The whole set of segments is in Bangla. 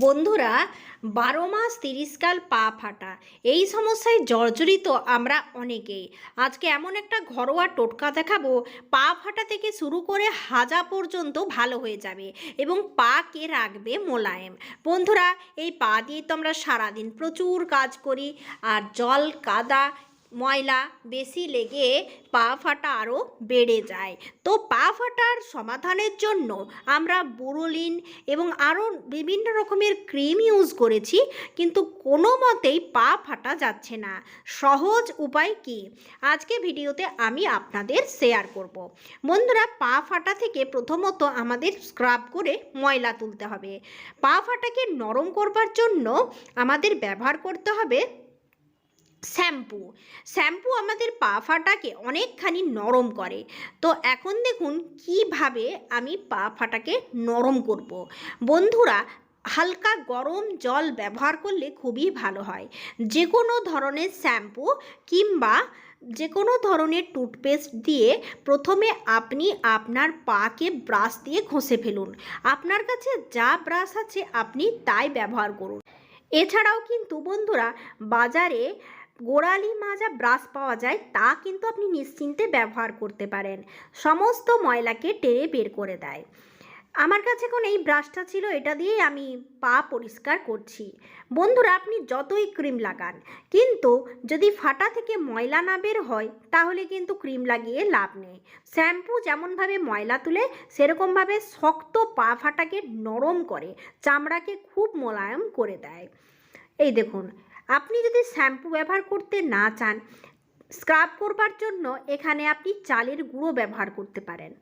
বন্ধুরা, বারো মাস তিরিশ কাল পা ফাটা। এই সমস্যায় জর্জরিত আমরা অনেকেই। আজকে এমন একটা ঘরোয়া টোটকা দেখাবো, পা ফাটা থেকে শুরু করে হাজা পর্যন্ত ভালো হয়ে যাবে এবং পা কে রাখবে মোলায়েম। বন্ধুরা, এই পা দিয়ে তো আমরা সারাদিন প্রচুর কাজ করি, আর জল, কাদা ময়লা বেশি লেগে পা ফাটা আরও বেড়ে যায়। তো পা ফাটার সমাধানের জন্য আমরা বোরোলিন এবং আরও বিভিন্ন রকমের ক্রিম ইউজ করেছি, কিন্তু কোনো মতেই পা ফাটা যাচ্ছে না। সহজ উপায় কি? আজকে ভিডিওতে আমি আপনাদের শেয়ার করব। বন্ধুরা, পা ফাটা থেকে প্রথমত আমাদের স্ক্রাব করে ময়লা তুলতে হবে। পা ফাটাকে নরম করবার জন্য আমাদের ব্যবহার করতে হবে শ্যাম্পু। শ্যাম্পু আমাদের পা ফাটাকে অনেকখানি নরম করে। তো এখন দেখুন কীভাবে আমি পা ফাটাকে নরম করব। বন্ধুরা, হালকা গরম জল ব্যবহার করলে খুবই ভালো হয়। যে কোনো ধরনের শ্যাম্পু কিংবা যে কোনো ধরনের টুথপেস্ট দিয়ে প্রথমে আপনি আপনার পাকে ব্রাশ দিয়ে ঘষে ফেলুন। আপনার কাছে যা ব্রাশ আছে আপনি তাই ব্যবহার করুন। এছাড়াও কিন্তু বন্ধুরা, বাজারে গোড়ালি মাজা ব্রাশ পাওয়া যায়, তা কিন্তু আপনি নিশ্চিন্তে ব্যবহার করতে পারেন। সমস্ত ময়লাকে টেনে বের করে দেয়। আমার কাছে এখন এই ব্রাশটা ছিল, এটা দিয়েই আমি পা পরিষ্কার করছি। বন্ধুরা, আপনি যতই ক্রিম লাগান, কিন্তু যদি ফাটা থেকে ময়লা না বের হয়, তাহলে কিন্তু ক্রিম লাগিয়ে লাভ নেই। শ্যাম্পু যেমনভাবে ময়লা তুলে, সেরকমভাবে শক্ত পা ফাটাকে নরম করে, চামড়াকে খুব মোলায়েম করে দেয়। এই দেখুন আপনি যদি শ্যাম্পু ব্যবহার করতে না চান, স্ক্রাব করবার জন্য এখানে আপনি চালের গুঁড়ো ব্যবহার করতে পারেন।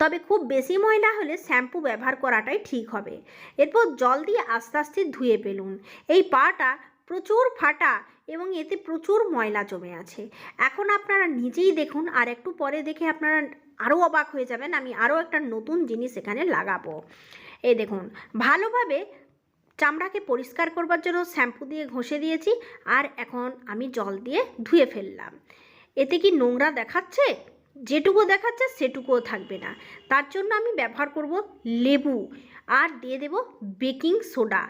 তবে খুব বেশি ময়লা হলে শ্যাম্পু ব্যবহার করাটাই ঠিক হবে। এরপর জল দিয়ে আস্তে আস্তে ধুয়ে ফেলুন। এই পাটা প্রচুর ফাটা এবং এতে প্রচুর ময়লা জমে আছে। এখন আপনারা নিজেই দেখুন, আর একটু পরে দেখে আপনারা আরও অবাক হয়ে যাবেন, আমি আরও একটা নতুন জিনিস এখানে লাগাবো। এই দেখুন, ভালোভাবে চামড়াকে পরিষ্কার করবার জন্য শ্যাম্পু দিয়ে ঘষে দিয়েছি আর এখন আমি জল দিয়ে ধুয়ে ফেললাম। এতে কি নোংরা দেখাচ্ছে? যেটুকু দেখাচ্ছে সেটুকুও থাকবে না। তার জন্য আমি ব্যবহার করব লেবু আর দিয়ে দেব বেকিং সোডা।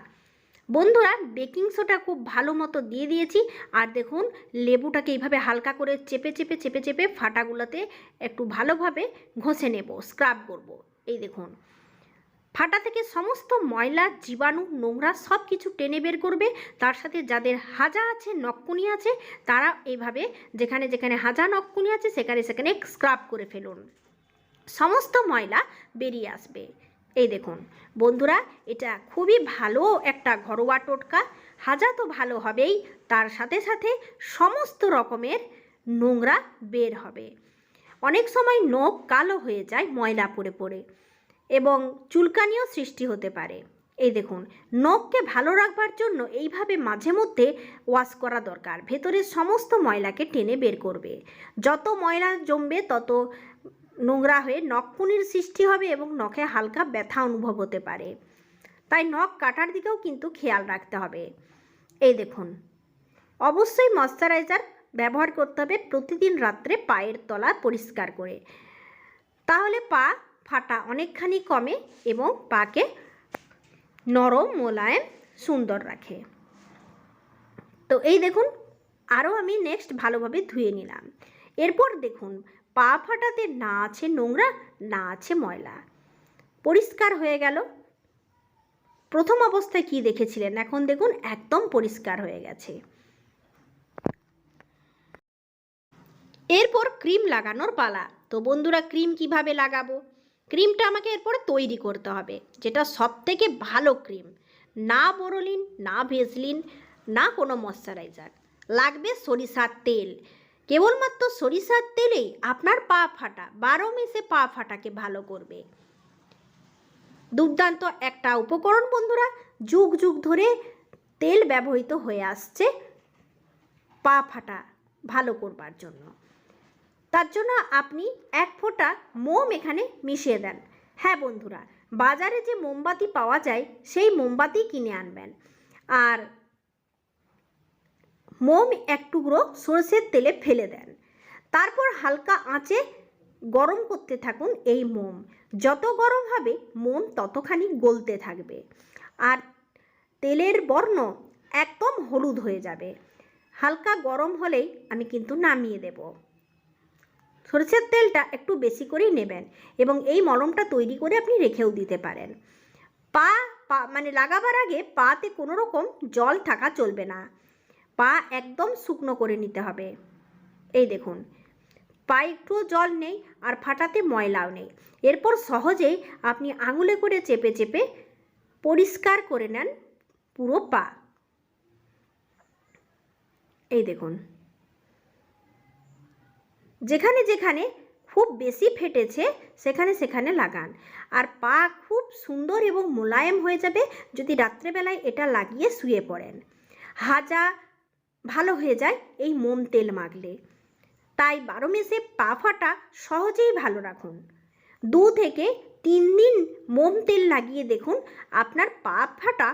বন্ধুরা, বেকিং সোডা খুব ভালো মতো দিয়ে দিয়েছি। আর দেখুন, লেবুটাকে এইভাবে হালকা করে চেপে চেপে চেপে চেপে ফাটাগুলোতে একটু ভালোভাবে ঘষে নেব, স্ক্রাব করব। এই দেখুন। ফাটা থেকে সমস্ত ময়লা, জীবাণু, নোংরা সব কিছু টেনে বের করবে। তার সাথে যাদের হাজা আছে নকুনি আছে তারা এইভাবে যেখানে যেখানে হাজা নকুনি আছে, সেখানে সেখানে স্ক্রাব করে ফেলুন। সমস্ত ময়লা বেরিয়ে আসবে। এই দেখুন, বন্ধুরা, এটা খুবই ভালো একটা ঘরোয়া টোটকা। হাজা তো ভালো হবেই, তার সাথে সাথে সমস্ত রকমের নোংরা বের হবে। অনেক সময় নখ কালো হয়ে যায় ময়লা পড়ে পড়ে। এবং চুলকানিও সৃষ্টি হতে পারে। এই দেখুন, নখকে ভালো রাখবার জন্য এইভাবে মাঝে মধ্যে ওয়াশ করা দরকার। ভেতরের সমস্ত ময়লাকে টেনে বের করবে। যত ময়লা জমবে, তত নোংরা হয়ে নখকুনির সৃষ্টি হবে এবং নখে হালকা ব্যথা অনুভব হতে পারে। তাই নখ কাটার দিকেও কিন্তু খেয়াল রাখতে হবে। এই দেখুন, অবশ্যই ময়শ্চারাইজার ব্যবহার করতে হবে প্রতিদিন রাত্রে পায়ের তলা পরিষ্কার করে। তাহলে পা ফাটা অনেকখানি কমে এবং পাকে নরম মোলায়েম সুন্দর রাখে। তো এই দেখুন, আরও আমি নেক্সট ভালোভাবে ধুয়ে নিলাম। এরপর দেখুন, পা ফাটাতে না আছে নোংরা, না আছে ময়লা। পরিষ্কার হয়ে গেল। প্রথম অবস্থায় কি দেখেছিলেন? এখন দেখুন, একদম পরিষ্কার হয়ে গেছে। এরপর ক্রিম লাগানোর পালা। তো বন্ধুরা, ক্রিম কীভাবে লাগাবো? ক্রিমটা আমাকে এরপরে তৈরি করতে হবে, যেটা সব থেকে ভালো ক্রিম। না বোরোলিন, না ভেজলিন, না কোনো ময়শ্চারাইজার। লাগবে সরিষার তেল। কেবলমাত্র সরিষার তেলেই আপনার পা ফাটা, বারো মেসে পা ফাটাকে ভালো করবে। দুর্দান্ত একটা উপকরণ বন্ধুরা, যুগ যুগ ধরে তেল ব্যবহৃত হয়ে আসছে পা ফাটা ভালো করবার জন্য। তার জন্য আপনি এক ফোঁটা মোম এখানে মিশিয়ে দেন। হ্যাঁ বন্ধুরা, বাজারে যে মোমবাতি পাওয়া যায়, সেই মোমবাতি কিনে আনবেন। আর মোম এক টুকরো সরষের তেলে ফেলে দেন। তারপর হালকা আঁচে গরম করতে থাকুন এই মোম। যত গরম হবে, মোম ততখানি গলতে থাকবে। আর তেলের বর্ণ একদম হলুদ হয়ে যাবে। হালকা গরম হলেই আমি কিন্তু নামিয়ে দেব। সরষের তেলটা একটু বেশি করেই নেবেন এবং এই মলমটা তৈরি করে আপনি রেখেও দিতে পারেন। পা পা মানে লাগাবার আগে পাতে কোনো রকম জল থাকা চলবে না। পা একদম শুকনো করে নিতে হবে। এই দেখুন পায়ে একটুও জল নেই আর ফাটাতে ময়লাও নেই। এরপর সহজেই আপনি আঙুলে করে চেপে চেপে পরিষ্কার করে নেন পুরো পা। এই দেখুন যেখানে যেখানে খুব বেশি ফেটেছে, সেখানে সেখানে লাগান। আর পা খুব সুন্দর এবং মোলায়েম হয়ে যাবে যদি রাত্রেবেলায় এটা লাগিয়ে শুয়ে পড়েন। হাজা ভালো হয়ে যায় এই মোম তেল মাগলে তাই বারো মেসে পা ফাটা সহজেই ভালো রাখুন। দু থেকে তিন দিন মোম তেল লাগিয়ে দেখুন, আপনার পা ফাটা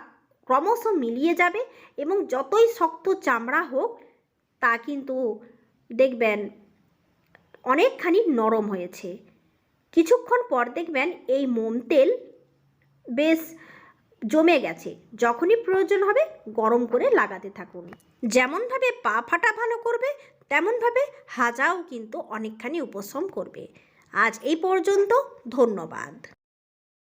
ক্রমশ মিলিয়ে যাবে এবং যতই শক্ত চামড়া হোক, তা কিন্তু দেখবেন অনেকখানি নরম হয়েছে। কিছুক্ষণ পর দেখবেন এই মোম তেল বেশ জমে গেছে। যখনই প্রয়োজন হবে গরম করে লাগাতে থাকুন। যেমনভাবে পা ফাটা ভালো করবে, তেমনভাবে হাজাও কিন্তু অনেকখানি উপশম করবে। আজ এই পর্যন্ত ধন্যবাদ।